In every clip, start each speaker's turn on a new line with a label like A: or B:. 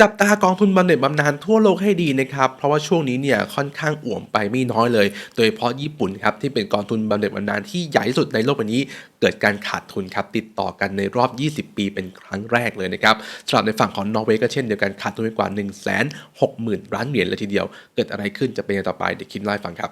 A: จับตากองทุนบำเหน็จบำนาญทั่วโลกให้ดีนะครับ เพราะว่าช่วงนี้เนี่ยค่อนข้างอ่วมไปไม่น้อยเลย โดยเฉพาะญี่ปุ่นครับที่เป็นกองทุนบำเหน็จบำนาญที่ใหญ่ที่สุดในโลกใบนี้ เกิดการขาดทุนครับติดต่อกันในรอบ 20 ปีเป็นครั้งแรกเลยนะครับสำหรับในฝั่งของนอร์เวย์ก็เช่นเดียวกันขาดทุนไปกว่า 1 6 0 0 0 0ล้านเหรียญเลยทีเดียว เกิดอะไรขึ้นจะเป็นยังไงต่อไปเดี๋ยวคิมเล่ฟังครับ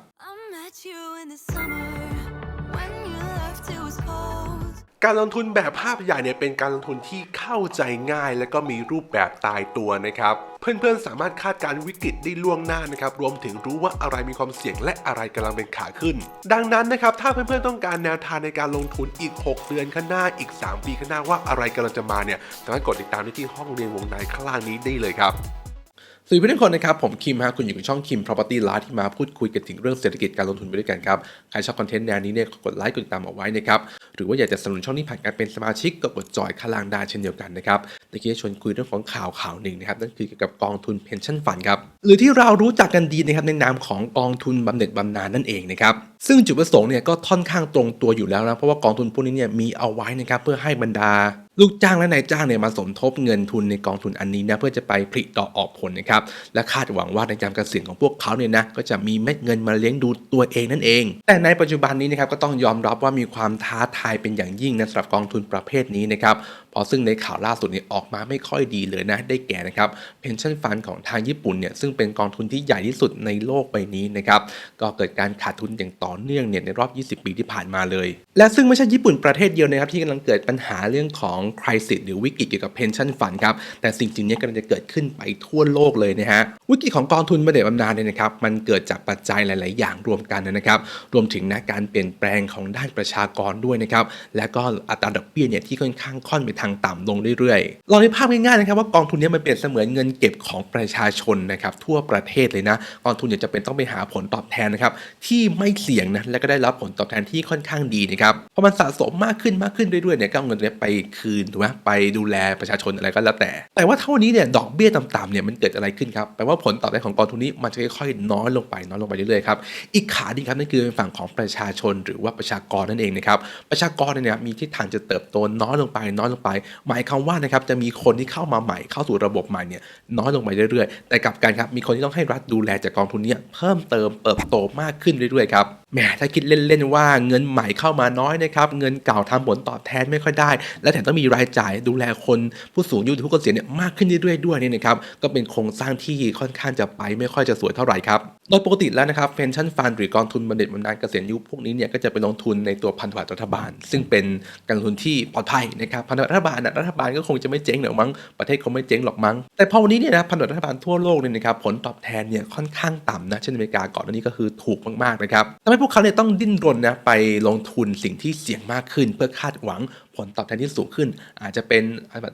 B: การลงทุนแบบภาพใหญ่เนี่ยเป็นการลงทุนที่เข้าใจง่าย และก็มีรูปแบบตายตัวนะครับเพื่อนๆ สามารถคาดการวิกฤตได้ล่วงหน้านะครับ รวมถึงรู้ว่าอะไรมีความเสี่ยงและอะไรกำลังเป็นขาขึ้น ดังนั้นนะครับ ถ้าเพื่อนๆ ต้องการแนวทางในการลงทุนอีก 6 เดือนข้างหน้า อีก 3 ปีข้างหน้าว่าอะไรกำลังจะมาเนี่ย สามารถกดติดตามได้ที่ห้องเรียนวงในข้างล่างนี้ได้เลยครับ
A: สวัสดีเพื่อนๆทุกคนนะครับ ผมคิมฮะคุณอยู่กับช่องคิม Property Live ที่มาพูดคุยกันถึงเรื่องเศรษฐกิจการลงทุนไปด้วยกันครับ ใครชอบคอนเทนต์แนวนี้เนี่ยกดไลค์กดติดตามเอาไว้นะครับ หรือว่าอยากจะสนับสนุนช่องนี้ผ่านการเป็นสมาชิกก็กดจอยข้างล่างได้เช่นเดียวกันนะครับตะกี้ชวนคุยเรื่องของข่าวข่าวหนึ่งนะครับนั่นคือเกี่ยวกับกองทุนเพนชั่นฟันครับหรือที่เรารู้จักกันดีนะครับในนามของกองทุนบำเหน็จบำนาญนั่นเองนะครับซึ่งจุดประสงค์เนี่ยก็ค่อนข้างตรงตัวอยู่แล้วนะเพราะว่ากองทุนพวกนี้เนี่ยมีเอาไว้นะครับเพื่อให้บรรดา ลูกจ้างและนายจ้างเนี่ยมาสมทบเงินทุนในกองทุนอันนี้นะเพื่อจะไปผลิตดอกออกผลนะครับและคาดหวังว่าในยามเกษียณของพวกเขาเนี่ยนะก็จะมีเม็ดเงินมาเลี้ยงดูตัวเองนั่นเอง แต่ในปัจจุบันนี้นะครับก็ต้องยอมรับว่ามีความท้าทายเป็นอย่างยิ่งนะสำหรับกองทุนประเภทนี้นะครับเพราะซึ่งในข่าวล่าสุดนี้ออกมาไม่ค่อยดีเลยนะได้แก่นะครับ pension fund ของทางญี่ปุ่นเนี่ยซึ่งเป็นกองทุนที่ใหญ่ที่สุดในโลกใบนี้นะครับก็เกิดการขาดทุนอย่างต่อเนื่องเนี่ยในรอบ 20 ปีที่ผ่านมาเลย และซึ่งไม่ใช่ญี่ปุ่นประเทศเดียวนะครับที่กำลังเกิดปัญหาเรื่องของ crisis หรือวิกฤตเกี่ยวกับ pension fund ครับแต่สิ่งจริงนี้กำลังจะเกิดขึ้นไปทั่วโลกเลยนะฮะวิกฤตของกองทุนบำเหน็จบำนาญเนี่ยนะครับมันเกิดจากปัจจัยหลาย ๆ อย่างรวมกันนะครับ รวมถึงนะการเปลี่ยนแปลงของด้านประชากรด้วยนะครับและก็อัตราดอกเบี้ยเนี่ยที่ค่อนข้างค่อนไปทางต่ำลงเรื่อย ๆ ลองนึกภาพง่าย ๆ นะครับว่ากองทุนนี้มันเปรียบเสมือนเงินเก็บของประชาชนนะครับทั่วประเทศเลยนะกองทุนเนี่ยจะเป็นต้องไปหาผลตอบแทนนะครับที่ไม่เสี่ยงนะและก็ได้รับผลตอบแทนที่ค่อนข้างดีนะครับพอมันสะสมมากขึ้นมากขึ้นเรื่อย ๆ เนี่ยก็เอาเงินนี้ไปคืนถูกไหมไปดูแลประชาชนอะไรก็แล้วแต่ แต่ว่าเท่านี้เนี่ยดอกเบี้ยต่ำๆเนี่ยมันเกิดอะไรขึ้นครับแปลว่าผลตอบแทนของกองทุนนี้มันจะค่อยๆน้อยลงไปน้อยลงไปเรื่อยๆครับอีกขาดีครับนั่นคือฝั่งของประชาชนหรือว่าประชากรนั่นเองนะครับประชากรเนี่ยมีทิศทางจะเติบโตน้อยลงไปน้อยลงไป หมายความว่านะครับจะมีคนที่เข้ามาใหม่เข้าสู่ระบบใหม่เนี่ยน้อยลงไปเรื่อยๆ แต่กลับกันครับมีคนที่ต้องให้รัฐดูแลจากกองทุนเนี้เพิ่มเติมเติบโตมากขึ้นเรื่อยๆครับ แหมถ้าคิดเล่นๆว่าเงินใหม่เข้ามาน้อยนะครับเงินเก่าทำผลตอบแทนไม่ค่อยได้ และแถมต้องมีรายจ่ายดูแลคนผู้สูงอายุหรือผู้เกษียณเนี่ยมากขึ้นเรื่อยๆด้วยเนี่ยนะครับก็เป็นโครงสร้างที่ค่อนข้างจะไปไม่ค่อยจะสวยเท่าไหร่ครับโดยปกติแล้วนะครับ pension fund หรือกองทุนบำเหน็จบำนาญเกษียณยุพวกนี้เนี่ยก็จะไปลงทุนในตัวพันธบัตรรัฐบาล ซึ่งเป็นการลงทุนที่ปลอดภัยนะครับพันธบัตรรัฐบาลนะรัฐบาลก็คงจะไม่เจ๊งหรอกมั้งประเทศคงไม่เจ๊งหรอกมั้งแต่พอวันนี้เนี่ยนะพันธบัตรรัฐบาลทั่วโลกเนี่ยนะครับผลตอบแทนเนี่ยค่อนข้างต่ำนะเช่นอเมริกาก่อนหน้านี้ก็คือถูกมากๆนะครับทำให้พวกเขาเนี่ยต้องดิ้นรนนะไปลงทุนสิ่งที่เสี่ยงมากขึ้น เพื่อคาดหวังผลตอบแทนที่สูงขึ้น อาจจะเป็น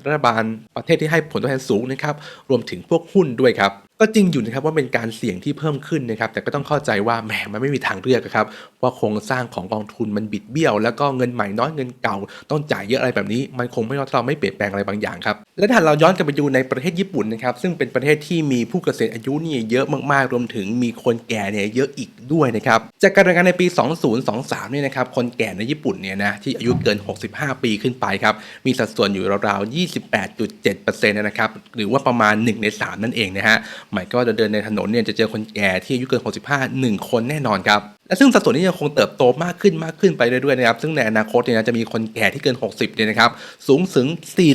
A: รัฐบาลประเทศที่ให้ผลตอบแทนสูงนะครับรวมถึงพวกหุ้นด้วยครับก็จริงอยู่นะครับว่าเป็นการเสี่ยงที่เพิ่มขึ้นนะครับแต่ก็ต้องเข้าใจว่าแหมมันไม่มีทางเลือกครับว่าโครงสร้างของกองทุนมันบิดเบี้ยว แล้วก็เงินใหม่น้อยเงินเก่า ต้องจ่ายเยอะอะไรแบบนี้ มันคงไม่เราไม่เปลี่ยนแปลงอะไรบางอย่างครับและถ้าเราย้อนกลับไปดูในประเทศญี่ปุ่นนะครับซึ่งเป็นประเทศที่มีผู้เกษียณอายุเนี่ยเยอะมากๆ รวมถึงมีคนแก่เนี่ยเยอะอีกด้วยนะครับจากการรายงานในปี 2023เนี่ยนะครับคนแก่ในญี่ปุ่นเนี่ยนะที่อายุเกิน 65 ปีขึ้นไปครับ มีสัดส่วนอยู่ราวๆ 28.7%นะครับ หรือว่าประมาณ 1 ใน 3 นั่นเองนะฮะหมายก็เดินในถนนเนี่ยจะเจอคนแก่ที่อายุเกิน 65 1 คนแน่นอนครับ และซึ่งสัดส่วนนี้ยังคงเติบโตมากขึ้นมากขึ้นไปเรื่อยๆนะครับซึ่งในอนาคตเนี่ยจะมีคนแก่ที่เกิน 60เนี่ยนะครับสูงถึง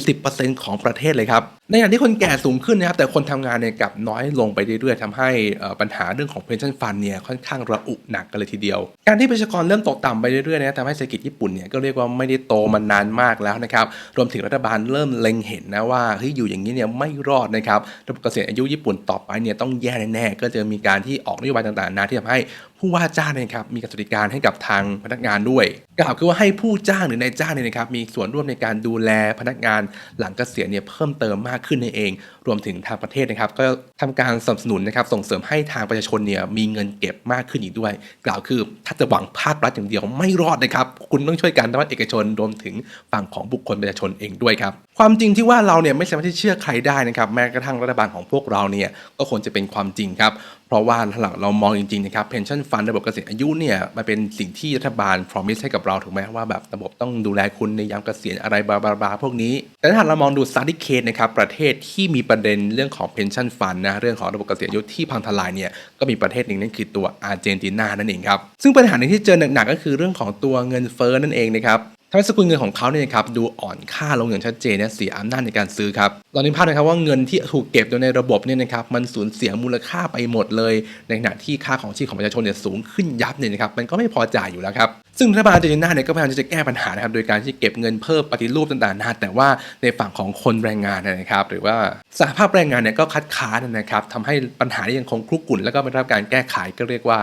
A: 40%ของประเทศเลยครับในขณะที่คนแก่สูงขึ้นนะครับแต่คนทำงานเนี่ยกลับน้อยลงไปเรื่อยๆทำให้อ่อปัญหาเรื่องของ pension fund เนี่ยค่อนข้างระอุหนักกันเลยทีเดียว การที่ประชากรเริ่มตกต่ำไปเรื่อยๆนะทำให้เศรษฐกิจญี่ปุ่นเนี่ยก็เรียกว่าไม่ได้โตมานานมากแล้วนะครับรวมถึงรัฐบาลเริ่มเล็งเห็นนะว่าเฮ้ยอยู่อย่างนี้เนี่ยไม่รอดนะครับระบบเกษียณอายุญี่ปุ่นต่อไปเนี่ยต้องแย่แน่ๆก็จะมีการที่ออกนโยบายต่างๆนะที่ทำให้ ผู้ว่าจ้างเนยนะครับมีการสวัสดิการให้กับทางพนักงานด้วย กล่าวคือว่าให้ผู้จ้างหรือนายจ้างเนี่ยนะครับมีส่วนร่วมในการดูแลพนักงานหลังเกษียณเนี่ยเพิ่มเติมมากขึ้นนั่นเอง รวมถึงทางประเทศนะครับ ก็ทำการสนับสนุนนะครับส่งเสริมให้ทางประชาชนเนี่ยมีเงินเก็บมากขึ้นอีกด้วย กล่าวคือถ้าจะหวังภาครัฐอย่างเดียวไม่รอดนะครับ คุณต้องช่วยกันทั้งเอกชนรวมถึงฝั่งของบุคคลประชาชนเองด้วยครับความจริงที่ว่าเราเนี่ยไม่สามารถที่เชื่อใครได้นะครับแม้กระทั่งรัฐบาลของพวกเราเนี่ยก็ควรจะเป็นความจริงครับ เพราะว่าถ้าเรามองจริงๆนะครับ pension fund ระบบเกษียณอายุเนี่ยมันเป็นสิ่งที่รัฐบาล promise ให้กับเราถูกไหมว่าแบบระบบต้องดูแลคุณในยามเกษียณอะไรบลาบลาพวกนี้ แต่ถ้าเรามองดู study case นะครับประเทศที่มีประเด็นเรื่องของ pension fund นะเรื่องของระบบเกษียณอายุที่พังทลายเนี่ยก็มีประเทศหนึ่งนั่นคือตัวอาร์เจนตินานั่นเองครับซึ่งปัญหาหนึ่งที่เจอหนักๆก็คือเรื่องของตัวเงินเฟ้อนั่นเองนะครับ ทำให้สกุลเงินของเขาเนี่ยนะครับดูอ่อนค่าลงอย่างชัดเจนเนี่ยเสียอำนาจในการซื้อครับเรานึกภาพนะครับว่าเงินที่ถูกเก็บโดยในระบบเนี่ยนะครับมันสูญเสียมูลค่าไปหมดเลย ในขณะที่ค่าของชีพของประชาชนเนี่ยสูงขึ้นยับเนี่ยนะครับมันก็ไม่พอจ่ายอยู่แล้วครับซึ่งรัฐบาลอาร์เจนตินาเนี่ยก็พยายามจะแก้ปัญหานะครับโดยการที่เก็บเงินเพิ่มปฏิรูปต่างๆนะแต่ว่าในฝั่งของคนแรงงานนะครับหรือว่าสหภาพแรงงานเนี่ยก็คัดค้านนะครับทำให้ปัญหาที่ยังคงคลุกกลุ่นแล้วก็ไม่ได้รับการแก้ไขก็เรียกว่า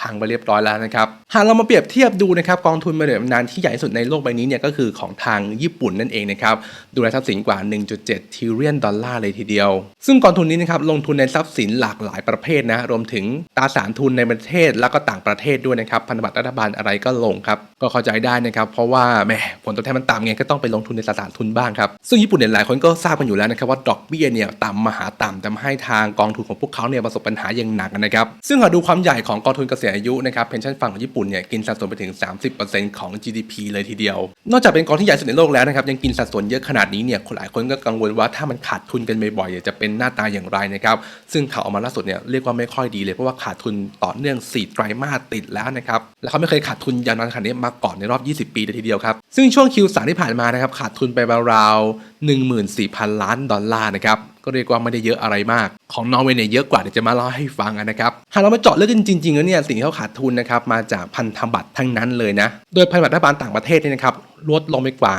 A: พังไปเรียบร้อยแล้วนะครับหากเรามาเปรียบเทียบดูนะครับกองทุนบำเหน็จบำนาญที่ใหญ่ที่สุดในโลกใบนี้เนี่ยก็คือของทางญี่ปุ่นนั่นเองนะครับดูแลทรัพย์สินกว่า 1.7ทิลเลียนดอลลาร์เลยทีเดียว ซึ่งกองทุนนี้นะครับลงทุนในทรัพย์สินหลากหลายประเภทนะรวมถึงตราสารทุนในประเทศแล้วก็ต่างประเทศด้วยนะครับพันธบัตรรัฐบาลอะไรก็ลงครับก็เข้าใจได้นะครับเพราะว่าแหมผลตอบแทนมันต่ำไงก็ต้องไปลงทุนในตราสารทุนบ้างครับซึ่งญี่ปุ่นเนี่ยหลายคนก็ทราบกันอยู่แล้วนะครับว่าดอกเบี้ยเนี่ยต่ำมหาต่ำทำให้ทางกองทุนของพวกเขาเนี่ยประสบปัญหาอย่างหนักนะครับซึ่งหากดูความใหญ่ของกองทุนเกษยอายุนะครับ pension fund ของญี่ปุ่นเนี่ยกินสัดส่วนไปถึง 30%ของ GDP เลยทีเดียว นอกจากเป็นกองที่ใหญ่สุดในโลกแล้วนะครับยังกินสัดส่วนเยอะขนาดนี้เนี่ยคนหลายคนก็กังวลว่าถ้ามันขาดทุนกันบ่อยๆจะเป็นหน้าตาอย่างไรนะครับซึ่งข่าวออกมาล่าสุดเนี่ยเรียกว่าไม่ค่อยดีเลยเพราะว่าขาดทุนต่อเนื่อง 4 ไตรมาสติดแล้วนะครับและเขาไม่เคยขาดทุนยาวนานขนาดนี้มาก่อนในรอบ 20 ปีเลยทีเดียวครับซึ่งช่วง Q3 ที่ผ่านมานะครับขาดทุนไปราวๆ14,000 ล้านดอลลาร์นะครับ ก็เรียกว่าไม่ได้เยอะอะไรมาก ของนอร์เวย์เนี่ยเยอะกว่าเดี๋ยวจะมาเล่าให้ฟังนะครับหากเรามาเจาะเรื่องกันจริงๆแล้วเนี่ยสิ่งที่เขาขาดทุนนะครับมาจากพันธบัตรทั้งนั้นเลยนะโดยพันธบัตรรัฐบาลต่างประเทศเนี่ยนะครับลดลงไปกว่า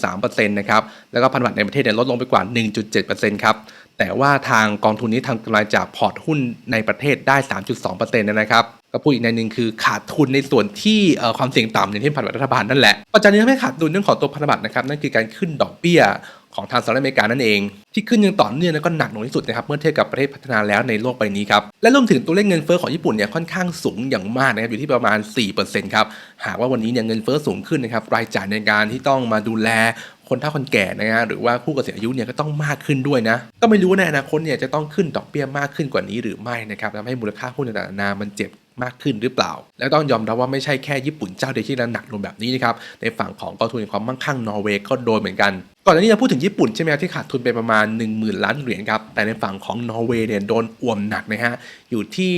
A: 5.3%นะครับแล้วก็พันธบัตรในประเทศเนี่ยลดลงไปกว่า 1.7%ครับแต่ว่าทางกองทุนนี้ทำกำไรจากพอร์ตหุ้นในประเทศได้ 3.2%นะครับก็พูดอีกในหนึ่งคือขาดทุนในส่วนที่ความเสี่ยงต่ำอย่างที่พันธบัตรรัฐบาลนั่นแหละปัจจัยนี้ทำให้ขาดทุนเรื่องของตัวพันธบัตรนะครับนั่นคือการขึ้นดอกเบี้ย ของทางสหรัฐอเมริกานั่นเอง ที่ขึ้นอย่างต่อเนื่องและก็หนักหน่วงที่สุดนะครับเมื่อเทียบกับประเทศพัฒนาแล้วในโลกใบนี้ครับและรวมถึงตัวเลขเงินเฟ้อของญี่ปุ่นเนี่ยค่อนข้างสูงอย่างมากนะครับอยู่ที่ประมาณ 4%ครับหากว่าวันนี้เนี่ยเงินเฟ้อสูงขึ้นนะครับรายจ่ายในการที่ต้องมาดูแลคนเฒ่าคนแก่นะฮะหรือว่าผู้เกษียณอายุเนี่ยก็ต้องมากขึ้นด้วยนะ ก็ไม่รู้ในอนาคตเนี่ยจะต้องขึ้นดอกเบี้ยมากขึ้นกว่านี้หรือไม่นะครับทำให้มูลค่าหุ้นต่างๆนานามันเจ็บมากขึ้นหรือเปล่า แล้วต้องยอมรับว่าไม่ใช่แค่ญี่ปุ่นเจ้าเดียวที่ระหนักลงแบบนี้นะครับ ในฝั่งของกองทุนความมั่งคั่งนอร์เวย์ก็โดนเหมือนกัน ก่อนหน้านี้เราพูดถึงญี่ปุ่นใช่ไหมครับที่ขาดทุนไปประมาณ 1 0,000 ล้านเหรียญครับ แต่ในฝั่งของนอร์เวย์เนี่ยโดนอ่วมหนักนะฮะ อยู่ที่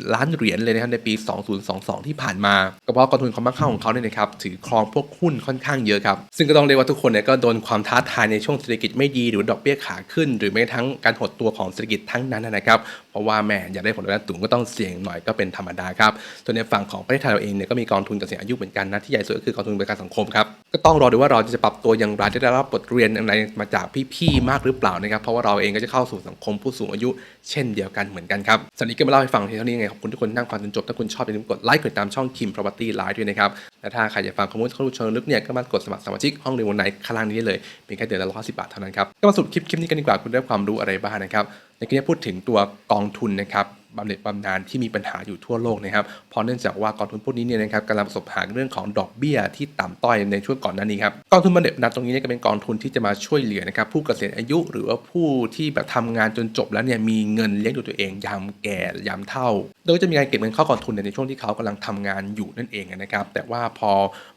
A: 160,000 ล้านเหรียญเลยนะครับในปี 2022 ที่ผ่านมา ก็เพราะกองทุนความมั่งคั่งของเขาเนี่ยนะครับถือครองพวกหุ้นค่อนข้างเยอะครับ ซึ่งก็ต้องเรียกว่าทุกคนเนี่ยก็โดนความท้าทายในช่วงเศรษฐกิจไม่ดีหรือดอกเบี้ยขาขึ้น หรือแม้กระทั่งการหดตัวของเศรษฐกิจทั้งนั้นนะครับ เพราะว่าแม่อยากได้ผลตอบแทนสูงก็ต้องเสี่ยงหน่อยก็เป็นธรรมดาครับส่วนในฝั่งของประเทศไทยเราเองเนี่ยก็มีกองทุนเกษียณอายุเหมือนกันนะที่ใหญ่สุดก็คือกองทุนประกันสังคมครับ ก็ต้องรอดูว่าเราจะปรับตัวอย่างไรจะได้รับบทเรียนอะไรมาจากพี่ๆมากหรือเปล่านะครับเพราะว่าเราเองก็จะเข้าสู่สังคมผู้สูงอายุเช่นเดียวกันเหมือนกันครับสันนี้ก็มาเล่าให้ฟังเท่านี้ไงขอบคุณทุกคนที่นั่งฟังจนจบถ้าคุณชอบอย่าลืมกดไลค์กดติดตามช่อง Kim Property Live ด้วยนะครับและถ้าใครอยากฟังข้อมูลข้อมูลเชิงลึกเนี่ยก็มากดสมัครสมาชิกห้องเรียนวันไหนข้างล่างนี้ได้เลยเป็นแค่เดือนละร้อยสิบบาทเท่านั้นครับก็มาสรุปคลิปคลิปนี้กันดีกว่าคุณได้ความรู้อะไรบ้างนะครับในคลิปนี้พูดถึงตัวกองทุนนะครับ บำเหน็จบำนาญที่มีปัญหาอยู่ทั่วโลกนะครับเพราะเนื่องจากว่ากองทุนพวกนี้เนี่ยนะครับกำลังประสบปัญหาเรื่องของดอกเบี้ยที่ต่ำต้อยในช่วงก่อนหน้านี้ครับกองทุนบำเหน็จบำนาญตรงนี้เนี่ยก็เป็นกองทุนที่จะมาช่วยเหลือนะครับผู้เกษียณอายุหรือว่าผู้ที่แบบทำงานจนจบแล้วเนี่ยมีเงินเลี้ยงดูตัวเองยามแก่ยามเฒ่า โดยจะมีการเก็บเงินเข้ากองทุนในช่วงที่เขากำลังทำงานอยู่นั่นเองนะครับแต่ว่าพอ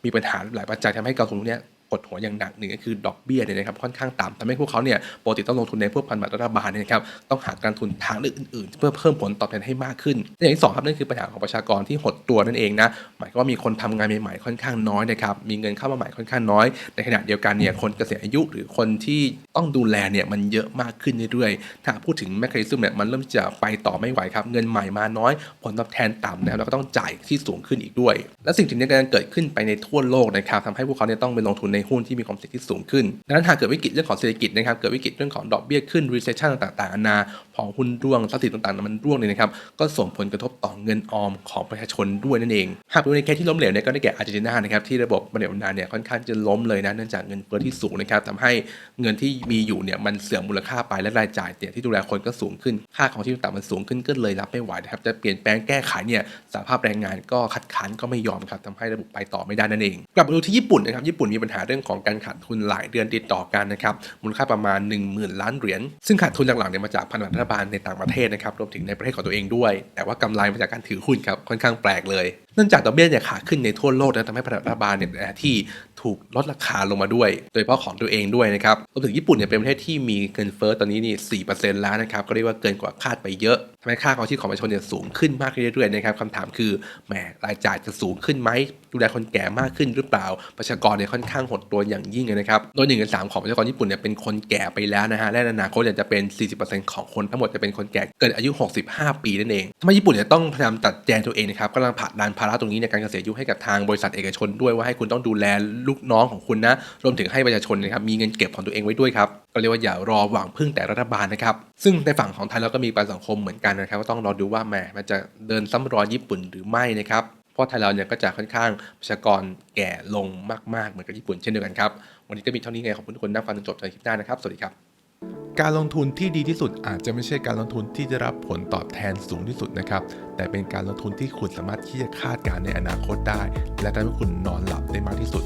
A: มีปัญหาหลายปัจจัยทำให้กองทุนเนี้ย กดหัวอย่างหนักหนึ่งก็คือดอกเบี้ยเนี่ยนะครับค่อนข้างต่ำทำให้พวกเขาเนี่ยปกติต้องลงทุนในพวกพันธบัตรรัฐบาลเนี่ยนะครับต้องหาการทุนทางเลือกอื่นๆ เพื่อเพิ่มผลตอบแทนให้มากขึ้นอย่างที่สองครับนั่นคือปัญหาของประชากรที่หดตัวนั่นเองนะหมายความว่ามีคนทำงานใหม่ๆค่อนข้างน้อยนะครับมีเงินเข้ามาใหม่ค่อนข้างน้อย ในขณะเดียวกันเนี่ยคนเกษียณอายุหรือคนที่ต้องดูแลเนี่ยมันเยอะมากขึ้นเรื่อยๆถ้าพูดถึงแมคคานิซึมเนี่ยมันเริ่มจะไปต่อไม่ไหวครับเงินใหม่มาน้อย ผลตอบแทนต่ำนะครับแล้วก็ต้องจ่ายที่สูงขึ้นอีกด้วย และสิ่งที่นี้กำลังเกิดขึ้นไปในทั่วโลกนะครับทำให้พวกเขาเนี่ยต้องไปลงทุนในหุ้นที่มีความเสี่ยงที่สูงขึ้นดังนั้นหากเกิดวิกฤตเรื่องของเศรษฐกิจนะครับ เกิดวิกฤตเรื่องของดอกเบี้ยขึ้น recession ต่างๆนานาพอหุ้นร่วงทรัพย์สินต่างๆมันร่วงเนี่ยนะครับ ก็ส่งผลกระทบต่อเงินออมของประชาชนด้วยนั่นเอง หากดูในเคสที่ล้มเหลวเนี่ยก็ได้แก่อาร์เจนตินานะครับที่ระบบบำเหน็จบำนาญเนี่ยค่อนข้างจะล้มเลยนะเนื่องจากเงินเฟ้อที่สูงนะครับทำให้เงินที่มีอยู่เนี่ยมันเสื่อมมูลค่าไปและรายจ่ายเนี่ยที่ดูแลคนก็สูงขึ้น ค่าของชีพต่างๆมันสูงขึ้นก็เลยรับไม่ไหวนะครับจะเปลี่ยนแปลงแก้ไขเนี่ยสภาพแรงงานก็คัดค้านก็ไม่ยอมครับทำให้ระบบไปต่อไม่ได้นั่นเอง กลับมาดูที่ญี่ปุ่นนะครับญี่ปุ่นมีปัญหาเรื่องของการขาดทุนหลายเดือนติดต่อกันนะครับมูลค่าประมาณ 10,000 ล้านเหรียญซึ่งขาดทุนหลักๆเนี่ยมาจากพันธบัตรรัฐบาลในต่างประเทศนะครับรวมถึงในประเทศของตัวเองด้วย แต่ว่ากำไรมาจากการถือหุ้นครับค่อนข้างแปลกเลยเนื่องจากดอกเบี้ยเนี่ยขาขึ้นในทั่วโลกนะทำให้พันธบัตรรัฐบาลเนี่ยแต่ที่ ถูกลดราคาลงมาด้วย โดยเฉพาะของตัวเองด้วยนะครับรวมถึงญี่ปุ่นเนี่ยเป็นประเทศที่มีเงินเฟ้อตอนนี้นี่4%แล้วนะครับ ก็เรียกว่าเกินกว่าคาดไปเยอะทำให้ค่าของชีพของประชาชนเนี่ยสูงขึ้นมากขึ้นเรื่อยๆนะครับคำถามคือแหมรายจ่ายจะสูงขึ้นไหมดูแลคนแก่มากขึ้นหรือเปล่า ประชากรเนี่ยค่อนข้างหดตัวอย่างยิ่งเลยนะครับ โดยหนึ่งในสามของประชากรญี่ปุ่นเนี่ยเป็นคนแก่ไปแล้วนะฮะ และในอนาคตเนี่ยจะเป็น 40%ของคนทั้งหมดจะเป็นคนแก่เกินอายุ 65 ปีนั่นเองทำให้ญี่ปุ่นเนี่ยต้องพยายามตัดแจงตัวเองนะครับกำลังผลักดันภาระตรงนี้ในการเกษียณอายุให้กับทางบริษัทเอกชนด้วยว่าให้คุณต้องดูแลลููกน้องของคุณนะ รวมถึงให้ประชาชนนะครับมีเงินเก็บของตัวเองไว้ด้วยครับ ก็เรียกว่าอย่ารอหวังพึ่งแต่รัฐบาลนะครับ ซึ่งในฝั่งของไทยเราก็มีประกันสังคมเหมือนกันนะครับ ก็ต้องรอดูว่าแหมมันจะเดินซ้ำรอยญี่ปุ่นหรือไม่นะครับเพราะไทยเราเนี่ยก็จะค่อนข้างประชากรแก่ลงมากๆ เหมือนกับญี่ปุ่นเช่นเดียวกันครับ วันนี้ก็มีเท่านี้ไงขอบคุณทุกคนนั่งฟังจนจบในคลิปหน้านะครับ สวัสดีครับ
C: การลงทุนที่ดีที่สุดอาจจะไม่ใช่การลงทุนที่จะรับผลตอบแทนสูงที่สุดนะครับ แต่เป็นการลงทุนที่คุณสามารถที่จะคาดการณ์ในอนาคตได้ และทำให้คุณนอนหลับได้มากที่สุด